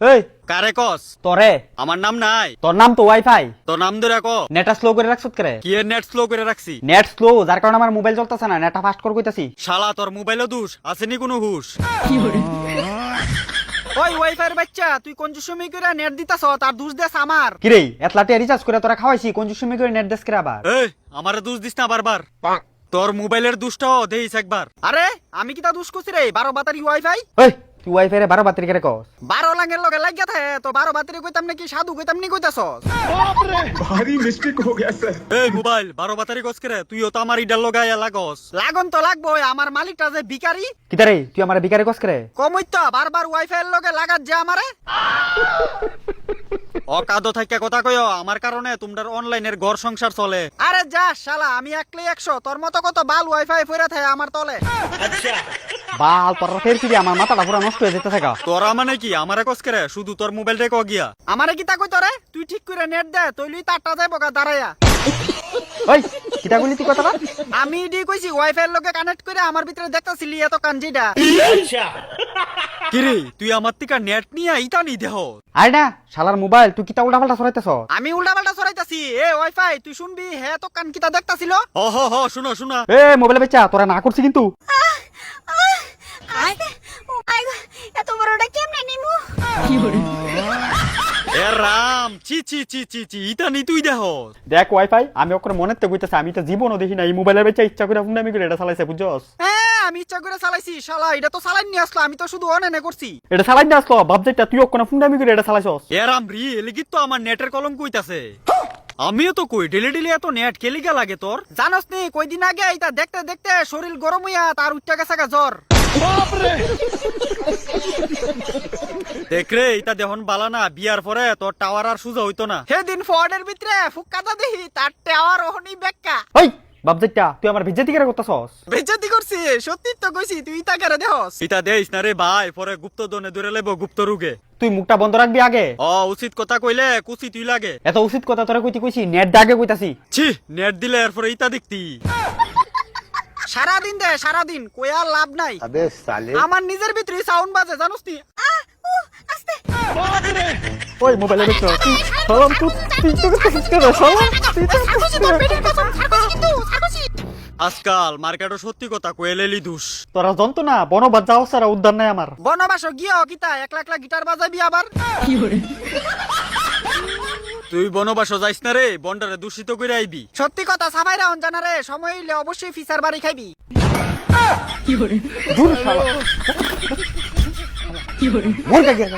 এই কারে কস? তোরে। আমার নাম নাই। তোর নাম তো ওয়াইফাই। তোর নাম ধরে কো? নেটটা স্লো করে রাখছত করে? কি নেট স্লো করে রাখছি? নেট স্লো যার কারণে আমার মোবাইল চলতেছে না নেটটা ফাস্ট করে কইতাছি। শালা তোর মোবাইলও দুষ আসেনি কোনো হুশ। ওই ওয়াইফাই বাচ্চা তুই কোন সময় করে নেট দিতাছ তার দুষ দেশ আমার। কিরে এতলাটে রিচার্জ করে তোরা খাওয়াইছি কোন সময় করে নেট দেশ করে আবার? এই আমারে দুষ দিস না বারবার। তোর মোবাইলের দুষটাও দেইস একবার। আরে আমি কি তা দুষ করছি রে? বারো বাতারি ওয়াইফাই? ওই তুই ওয়াইফাই রে বারো বাতিরি করে কস। বারো লাঙ্গের লগে লাগিয়া থাকে তো বারো কইতাম নাকি সাধু কইতাম নি কইতাছস? ভারী মিস্টেক গেছে। এই মোবাইল বারো বাতারি কস করে তুইও তো আমার ইডাল লগায় লাগস। লাগন তো লাগবো আমার মালিকটা যে ভিখারি। কিতারে তুই আমার ভিখারি কস করে? বারবার লগে লাগাত যে আমারে। অকাদো থাইকা কথা কইও আমার কারণে তোমরার অনলাইনের ঘর সংসার চলে। আরে যা শালা আমি একলে একশো তোর মতো কত বাল ওয়াইফাই ফেরা থাকে আমার তলে। আচ্ছা। বাল তোরা ফের কি আমার মাথাটা পুরো নষ্ট হয়ে যেতে থাকা। তোরা মানে কি? আমারে কস করে শুধু তোর মোবাইল রেখো গিয়া। আমারে কি তা কই তোরে তুই ঠিক করে নেট দে তৈলি তারটা যাইব গা দাঁড়াইয়া ওই বলি তুই কথাটা? আমি ডি কইছি ওয়াইফাই এর লগে কানেক্ট করে আমার ভিতরে দেখতাছিলি এত কাঞ্জিটা কিরে তুই আমার থেকে নেট নিয়ে ইতা নি দেহ? আরে না শালার মোবাইল তুই কিতা উল্টা পাল্টা সরাইতেছ? আমি উল্টা পাল্টা সরাইতাছি। এ ওয়াইফাই তুই শুনবি? হে তো কান কিতা দেখতাছিল? হ হ হ শুনো শুনো। এ মোবাইল বেচা তোরা না করছি কিন্তু আরে ও মাই গড এত বড়টা কেমনে নিমু এ রাম চি চি চি চি চি ইতা নি তুই দেহ। দেখ ওয়াইফাই আমি ওকে মনের তো কইতেছি আমি তো জীবনও দেখি না এই মোবাইলের বেচা ইচ্ছা করে ফোন আমি করে এটা চালাইছে বুঝছস? হ্যাঁ আমি ইচ্ছা করে চালাইছি শালা এটা তো চালাই নিয়ে আসলো আমি তো শুধু অনেনে করছি। এটা চালাই না আসলো ভাব যেটা তুই ওকে ফোন আমি করে এটা চালাইছস? এ রাম রি এলিগি তো আমার নেটের কলম কইতাছে। আমিও তো কই ডেলি ডেলি এত নেট কেলিগা লাগে তোর? জানোস নি কয়দিন আগে এটা দেখতে দেখতে শরীর গরম হইয়া তার উঠতে গেছে গা জ্বর। দেখ রে দেখরে এটা দেহন বালা না বিয়ার পরে তোর টাওয়ার আর সুজা হইতো না। সেদিন ভিতরে দেখি তার টাওয়ার ওহনি বেক্কা। ওই তুই আমার কেন করছি সত্যি তো কইছি তুই কেন দেহস? দেইস না রে ভাই পরে গুপ্ত দনে ধরে গুপ্ত রুগে। তুই মুখটা বন্ধ রাখবি আগে। অ উচিত কথা কইলে কুচি তুই লাগে। এত উচিত কথা তোরা কইতে কইছি নেট দাগে কইতাছি। ছি নেট দিলে এরপরে ইতা দেখতি। সারাদিন দে সারাদিন কোয়া লাভ নাই। আমার নিজের ভিতরে সাউন্ড বাজে জানোস তুই ওই মোবাইলে বেচা সালাম তো সালাম তুই তো সাকুচি কিন্তু সাকুচি আজকাল মার্কেটে সত্যি কথা কইলেলি দুষ তোরা জানতো না বনবাদ যাও সারা উদ্যান নাই আমার বনবাস গিয়া কিতা একলা একলা গিটার বাজাবি আবার তুই বনবাস যাইস না রে বন্ডারে দূষিত করে আইবি সত্যি কথা সাবাই রাউন জানা রে সময় হইলে অবশ্যই ফিসার বাড়ি খাইবি দূর শালা মোর কা গিয়া